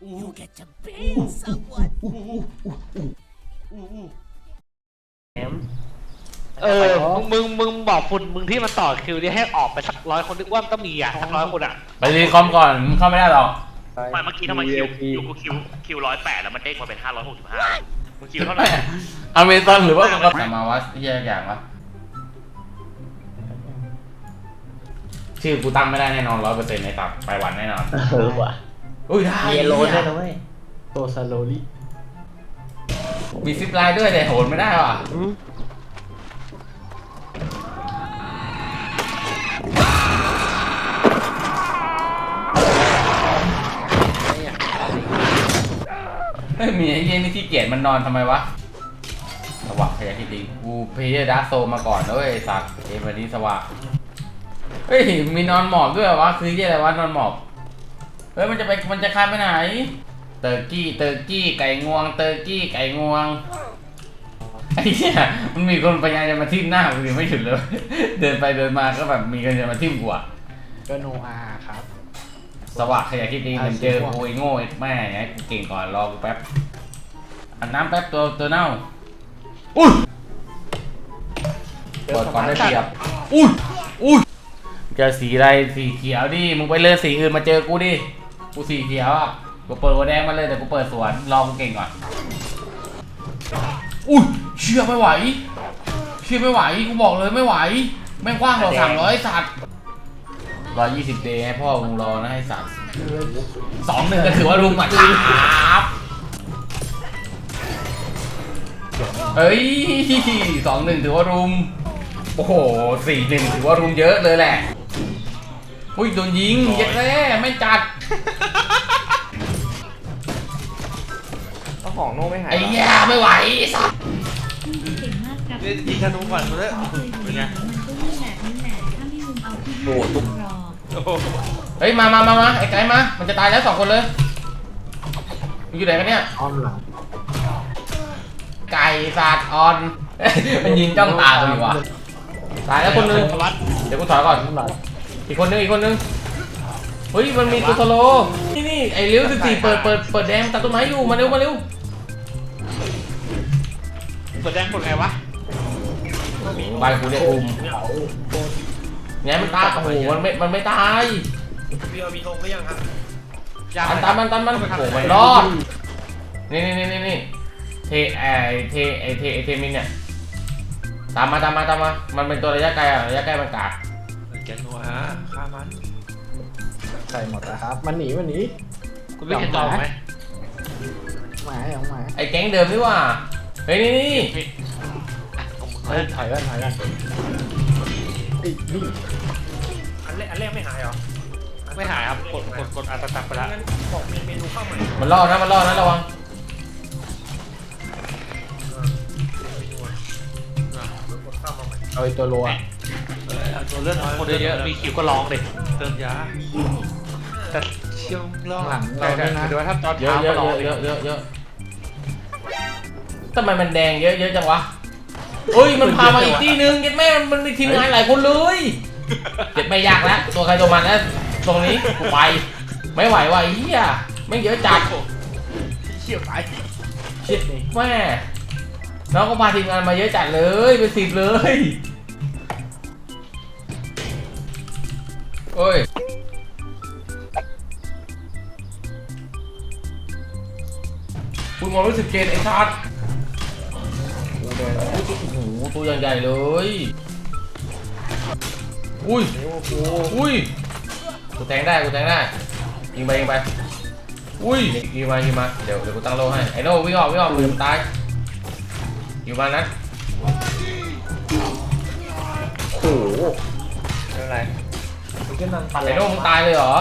You get to bang someone. เออมึงมึงมึงบอกฝุ่นมึงที่มันต่อคิวนี่ให้ออกไปสักร้อยคนนึกว่ามันต้องมีอะสักร้อยคนอะไปรีคอมก่อนมึงเข้าไม่ได้หรอกไม่เมื่อกี้ทำไมคิวอยู่กูคิวคิวร้อยแปดแล้วมันเด้งมาเป็นห้าร้อยหกสิบห้ามึงคิวเท่าไหร่อเมซอนหรือว่าก็มาวะที่แยกอย่างวะชื่อกูตั้งไม่ได้แน่นอนร้อยเปอร์เซ็นต์ในตับไปวันแน่นอนเออว่ะ อุ้ยได้เยโลได้นะเว้ยโตซาโลลี่มีซิปไลน์ด้วยแต่โหนไม่ได้ว่ะไม่มีไอ้เหี้ยนี่ที่เกียจมันนอนทำไมวะสวะพยาคิดดีกูเพย์ดาร์กโซมาก่อนนะเว้ยไอ้สัตว์เอวันนี้สวะเฮ้ยมีนอนหมอบด้วยเหรอวะคือเหี้ยอะไรวะนอนหมอบเฮ้ยมันจะไปมันจะข้ามไปไหน เตอร์กี้เตอร์กี้ไก่งวง เตอร์กี้ไก่งวงไอ้เหี้ยมันมีคนพยายามจะมาทิ่มหน้ากูดิไม่หยุดเลย เดินไปเดินมาก็แบบมีคนจะมาทิ่มกูอะก็โนอาครับ สว่างขยะคิดดีมันเจอกูไอ้โง่ไอ้แม่ไงกูเก่งก่อนรอกูแป๊บอันน้ำแป๊บตัวตัวเน่าอุ้ยเปิดก่อนได้เปรียบอุ้ยอุ้ยเจอสีอะไรสีเขียวดิมึงไปเลือกสีอื่นมาเจอกูดิ กูสีเขียวอะกูเปิดหัวแดงมาเลยแต่กูเปิดสวนรอกูเก่งก่อนอุ้ยเชื่อไม่ไหวเชื่อไม่ไหวกูบอกเลยไม่ไหวแม่งกว้างกว่าสามร้อยสัตว์ร้อยยี่สิบเดย์ให้พ่อมึงรอนะให้สัตว์สองหนึ่งก็ถือว่ารุมอะครับเฮ้ยสองหนึ่งถือว่ารุม โอ้โหสี่หนึ่งถือว่ารุมเยอะเลยแหละ อุ้ยโดนยิงเย็ดแร่ไม่จัด ต้องของโน่ไม่หายไอ้แย่ไม่ไหวไอ้สัสเก่งมากครับยิงธนูก่อนเลยเป็นไง มันก็ยิ่งแหลกนี่แหละถ้าไม่ลุงเอาที่โอ้ตุ๊ก รอเฮ้ยมามามามาไอ้ไก่มา มันจะตายแล้วสองคนเลยมึงอยู่ไหนกันเนี่ยอ้อมหลังไก่สัตว์ออน มันยิงจ้องตาตัวอยู่วะตายแล้วคนหนึง เดี๋ยวกูถอยก่อนอ้อมหลังอีกคนนึงอีกคนนึง เฮ้ยมันมีตัวโซโลนี่นี่ไอ้เลี้ยวสิบสี่เปิดเปิดเปิดแดงตัดต้นไม้อยู่มาเร็วมาเร็วเปิดแดงกดไงวะบายกูเรียกอุ้มไงมันตายโอ้โหมันไม่มันไม่ตายพี่มีธงหรือยังครับยากตันตามมันตันมันโอ้โหมันรอดนี่นี่นี่นี่นี่เทไอเทไอเทไอเทมินเนี่ยตามมาตามมาตามมามันเป็นตัวระยะไกลอะระยะใกล้มันกากแกนัวฆ่ามัน ใส่หมดนะครับ มันหนีมันหนีคุณไม่เห็นต่อไหมหมายเอาหมายไอ้แก๊งเดิมนี่ว่าเฮ้ยนี่นี่นี่เฮ้ยถอยกันถอยกันไอ้นี่อันแรกอันแรกไม่หายเหรอไม่หายครับกดกดกดอัตตักไปแล้วงั้นบอกเมนูข้าวใหม่มันรอดนะมันรอดนะระวังกดข้าวมาใหม่เอาไอ้ตัวโลอะ ตัวเลือดคนเยอะๆมีคิวก็ร้องดิเติมยาแต่เชี่ยวร้องหลังใช่เราใช่ด้วยนะเดี๋ยวถ้าตอนเยอะเช้าเยก็อะร้องเยอะเยอะเยอะทำไมมันแดงเยอะเยอะจังวะเฮ้ยมันพามาอีกที่นึงเจ็ดแม่มันมันมีทีมงานหลายคนเลยเจ็ดไม่ยากแล้วตัวใครตัวมันแล้วตรงนี้กูไปไม่ไหวว่ะไอ้เหี้ยไม่งเยอะจัดเชี่ยวไปชิดแม่น้องก็พาทีมงานมาเยอะจัดเลยเป็นสิบเลย โอ้ย คุณมองรู้สึกเกณฑ์ไอ้ชาติโอ้โหตัวอย่ใหญ่เลย อุ้ย อุ้ย กูแทงได้ กูแทงได้ ยิงไปยิงไป อุ้ย ยิงมายิงมา เดี๋ยวเดี๋ยวกูตั้งโลให้ ไอ้โน่วิ่งออกวิ่งออกมือตาย อยู่มานั้นโอ้โหไม่ เป็นไรไอ้โน่มึงตายเลยเหรอ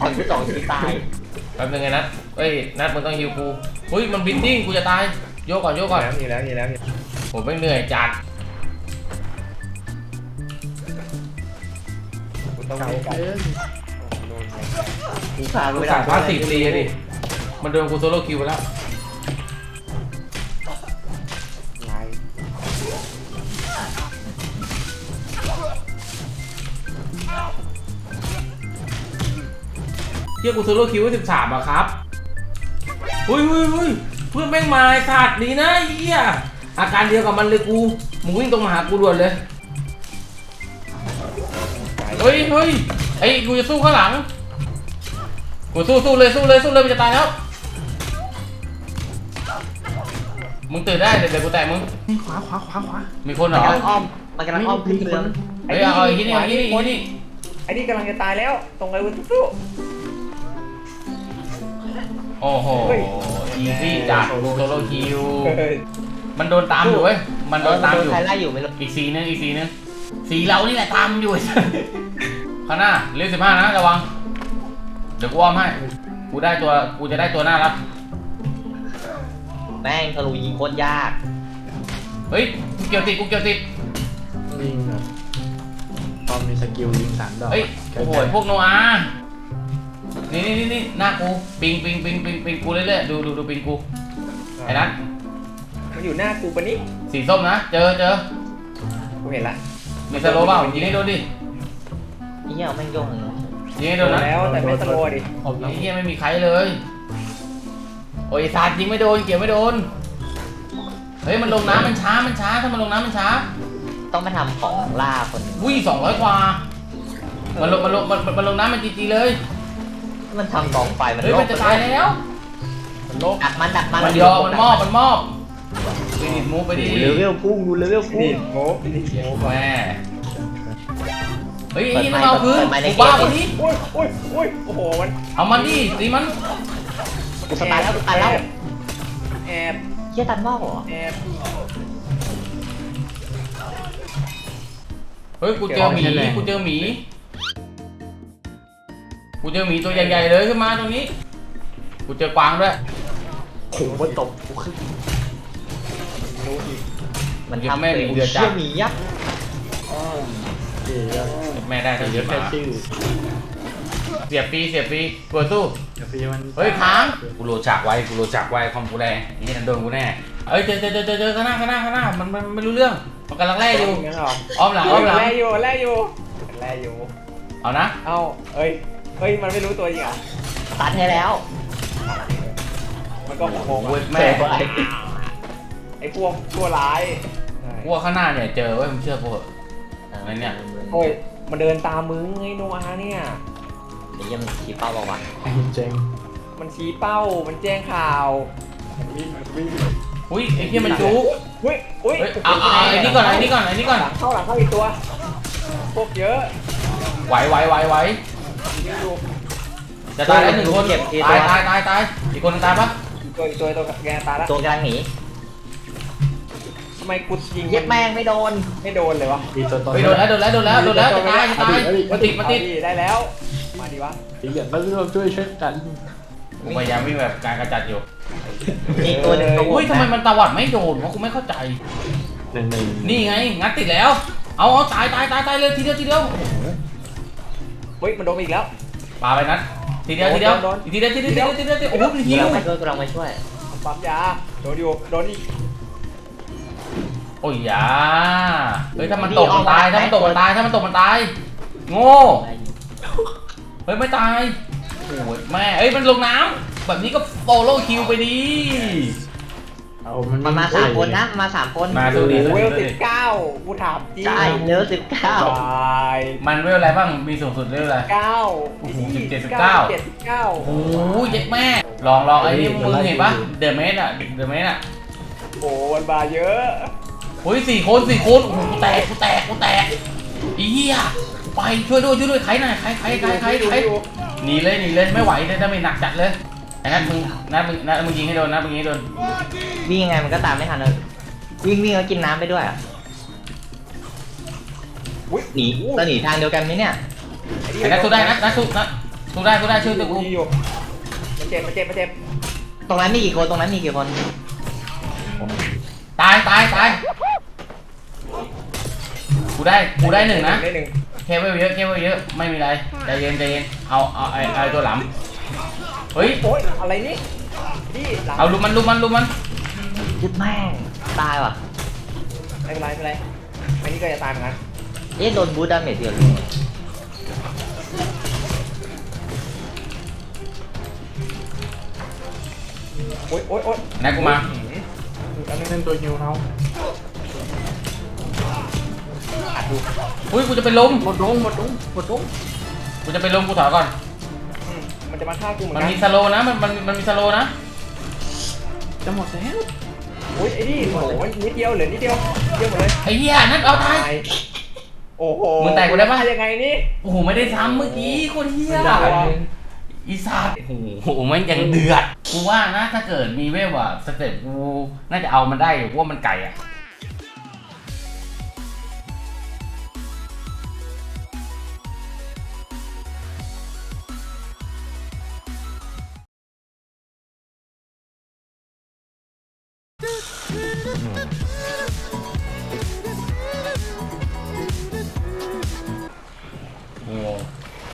ตอนที่สองที่ตายแป๊บนึงไงนัดเอ้ยนัดมึงต้องฮิวกูอุ้ยมันบินดิ้งกูจะตายโยกก่อนโยกก่อนแล้วมีแล้วมีแล้วมีผมไม่เหนื่อยจัดกูต้องเก่าเล่นกันเกินกูพากูไปสั่งพาสซีฟตีอะดิมันโดนกูโซโล่คิวไปแล้ว เที่ยกูโซโล่คิวสิบสามอะครับอุ้ยอุ้ยอุ้ยเพื่อนแม่งมาไอ้สัตว์ดีนะไอ้เหี้ยอาการเดียวกับมันเลยกูมึงวิ่งตรงมาหากูด่วนเลยเฮ้ยเฮ้ยไอ้กูจะสู้ข้างหลังกูสู้สู้เลยสู้เลยสู้เลยมันจะตายแล้วมึงตื่นได้เดี๋ยวเดี๋ยวกูแตะมึงนี่ขวาขวาขวาขวามีคนเหรมันอกำลังอ้อมมันกำลังอ้อมขึ้นเมืองเฮ้ยเอาไอ้ที่นี่เอาไอ้ที่นี่เอาไอ้ที่นี่ ไอ้นี่กำลังจะตายแล้ว ตรงไอ้วุ้นสู้ โอ้โหเฮ้ย อีซี่จัดโซโลคิวเฮ้ยมันโดนตามอยู่เว้ย มันโดนตามอยู่ ใครไล่อยู่ไม่รู้อีกสีนึงอีกสีนึงสีเรานี่แหละตามอยู่ ข้างหน้าเร็วสิบห้านะระวัง เดี๋ยวกูอ้อมให้ กูได้ตัว กูจะได้ตัวหน้ารับ แม่งทะลุยิงโคตรยาก เฮ้ย กูเกี่ยวติด กูเกี่ยวติด ยิง อะตอนมีสกิลยิงสามดอกเฮ้ยโอ้โหพวกโนอาห์นี่นี่นี่นี่หน้ากูปิงปิงปิงปิงปิงกูเรื่อยๆดูดูดูปิงกูไอ้นัทมันอยู่หน้ากูปะนี่สีส้มนะเจอเจอกูเห็นละมีสโลว์เปล่ายิงให้โดนดินี่เหี้ยแม่งโยงเลยยิงให้โดนนะแล้วแต่ไม่สโลว์ดิผมแล้วไอ้เหี้ยไม่มีใครเลย โอ้ยสาดยิงไม่โดนเกี่ยวไม่โดนเฮ้ยมันลงน้ำมันช้ามันช้าถ้ามันลงน้ำมันช้า ต้องมาทำของล่าคนวิ่งสองร้อยกว่า มันลงมันลงมันมันมันลงน้ำมันจีจีเลย มันทำกองไฟมันเฮ้ยมันจะตายแล้ว มันโลกดักมันดักมันมันยอมมันมอบ มันมอบไปดิดมูฟไปดิดูเลเวลพุ่งดูเลเวลพุ่ง โง่ดิแม่เฮ้ยไอ้นี่ต้องเอาคืนกูบ้าคนนี้โอ้ยโอ้ยโอ้ยโอ้โห มันเอามันดิตีมัน กูสตาร์ทแล้วกูสตาร์ทแล้ว แอบเชี่ยตันว่าวเหรอ แอบ เฮ้ยกูเจอหมีกูเจอหมีกูเจอหมีตัวใหญ่ๆเลยขึ้นมาตรงนี้กูเจอกวางด้วยโอ้โหมันตบกูขึ้นมันเดี๋ยวทำแม่งเป็นเดือดจัดเชี่ยหมียักษ์เดี๋ยวแม่ได้แต่เยเดี๋ยอะวมาแค่ชื่อเสียบปีเสียบปีกดสู้เดี๋ยวพี่มันเฮ้ยค้างกูโหลดจากไว้กูโหลดจากไว้คอมกูแรงนี่นั่นโดนกูแน่ เอ้ยเจอเจอเจอเจอเจอข้างหน้าข้างหน้าข้างหน้ามันมันไม่รู้เรื่องมันกำลังไล่อยู่งั้นเหรออ้อมหลังอ้อมหลังแล่อยู่แล่อยู่แล่อยู่ เอานะเอ้าเอ้ยเฮ้ย มันไม่รู้ตัวจริงเหรอตัดให้แล้วมันก็งงโอ้ยๆแม่ไอ้ไอ้พวกตัวร้ายกูว่าข้างหน้าเนี่ยเจอเว้ยมึงเชื่อกูเหอะ อะไรเนี่ย โอ้ยมันเดินตามมึงไอ้โนอาเนี่ยเดี๋ยวมันชี้เป้าบอกว่าไอ้เจงมันชี้เป้า มันแจ้งข่าว วิ่งวิ่ง อุ้ยไอ้เหี้ยมันจุกอุ้ยอุ้ยเฮ้ยเอาเอาเอาไอ้นี่ก่อนไอ้นี่ก่อนไอ้นี่ก่อนหลังเข้าหลังเข้าอีกตัวพวกเยอะไหวไหวไหวไหวยิงอยู่จะตายแล้วหนึ่งคนเก็บทีตายตัวตายตายตายอีกคนหนึ่งตายปะอีกตัวอีกตัวอีกตัวแกตายแล้วตัวกำลังหนีทำไมกูยิงเย็บแม่งไม่โดนไม่โดนเลยวะมีตัวตนเฮ้ยโดนแล้วโดนแล้วโดนแล้วโดนแล้วจะตายจะตายมันติดมันติดเอาได้แล้ว มาดีวะ สีเหลืองก็ร่วมช่วยช่วยกัน กูพยายามวิ่งแบบการกระจัดอยู่อีกตัวหนึ่งตัวอุ้ยทำไมมันตวัดไม่โดนวะกูไม่เข้าใจ หนึ่งหนึ่งนี่ไง งัดติดแล้ว เอาเอาตายตายตายตายเลยทีเดียวทีเดียวเฮ้ยมันโดนอีกแล้ว ปาไปนัดทีเดียวทีเดียวโดนอีกทีเดียวทีเดียวทีเดียวทีเดียวโอ้โหมันหิกำวลังมาช่วยกำลังมาช่วยปั๊มยาโดนอยู่โดนอีกโอ้ยยาเฮ้ยถ้ามันตกมันตายถ้ามันตกมันตายถ้ามันตกมันตาย โง่ เฮ้ยไม่ตาย โอ้ยแม่เอ้ยมันลงน้ำแบบนี้ก็โฟโล่คิวไปดีเอามันมันมาสามคนนะมาสามคนมาดูดิเวลสิบเก้ากูถามจริงใช่เนื้อสิบเก้าตายมันเวลอะไรบ้างมีสูงสุดเวลอะไรเก้าโอ้โห17 19เจ็ดสิบเก้าโอ้โหเย็ดแม่ลองลองไอ้นี่มึงเห็นปะเดอะเมสอะเดอะเมสอะโอ้มันบาเยอะเฮ้ยสี่คนสี่คนโอ้โหกูแตกกูแตกกูแตกอีเหี้ยไปช่วยด้วยช่วยด้วยใครหน่อยใครใครใครใครใคร หนีเลยหนีเลยไม่ไหวเลยถ้าไม่หนักจัดเลยไอ้นัทมึงนัทมึงนัทมึงยิงให้โดนนัทมึงยิงให้โดนวิ่งยังไงมันก็ตามไม่ทันเลยวิ่งวิ่งแล้วกินน้ำไปด้วยอะอุ้ยหนีเราหนีทางเดียวกันไหมเนี่ยไอ้นัทสู้ได้นัทนัทสู้นัทสู้ได้สู้ได้ช่วยตัวกูอยู่มันเจ็บมันเจ็บมันเจ็บตรงนั้นมีกี่คนตรงนั้นมีกี่คนตายตายตายกูได้กูได้หนึ่งนะได้หนึ่ง เวลเยอะเคเวลเยอะไม่มีไรใจเย็นใจเย็นเอาเอาไอ้ไอ้ตัวหลังเฮ้ยโอ๊ยอะไรนี่พี่หลังเอาลุมมันลุมมันลุมมันยึดแม่งตายว่ะไม่เป็นไรไม่เป็นไรไอ้นี่ก็จะตายเหมือนกันเอ๊ะโดนบูดดาเมจเดียวโอ๊ยโอ๊ยโอ๊ยไหนกูมา อันนี้เล่นตัวฮิวเขา อุ้ยกูจะไปล้มหมดดงหมดดงหมดดงกูจะไปล้มกูถอยก่อน อืมมันจะมาฆ่ากูเหมือนมันกันมีสโลว์นะมันมันมันมีสโลว์นะจะหมดแล้วโอ๊ยไอ้นี่โอ้โหนิดเดียวเหลือนิดเดียวเดียวหมดเลยไอ้เหี้ยนั่นเอาตาย โอ้โหมึงแตกกูได้ปะ ยังไงนี่ โอ้โหไม่ได้ซ้ำเมื่อกี้โคนเหี้ยด่าเลยอีสัตว์โอ้โหมันยังเดือดกูว่านะถ้าเกิดมีเวลอะสเต็ปกูน่าจะเอามันได้อยู่เพราะว่ามันไก่อะ Mm.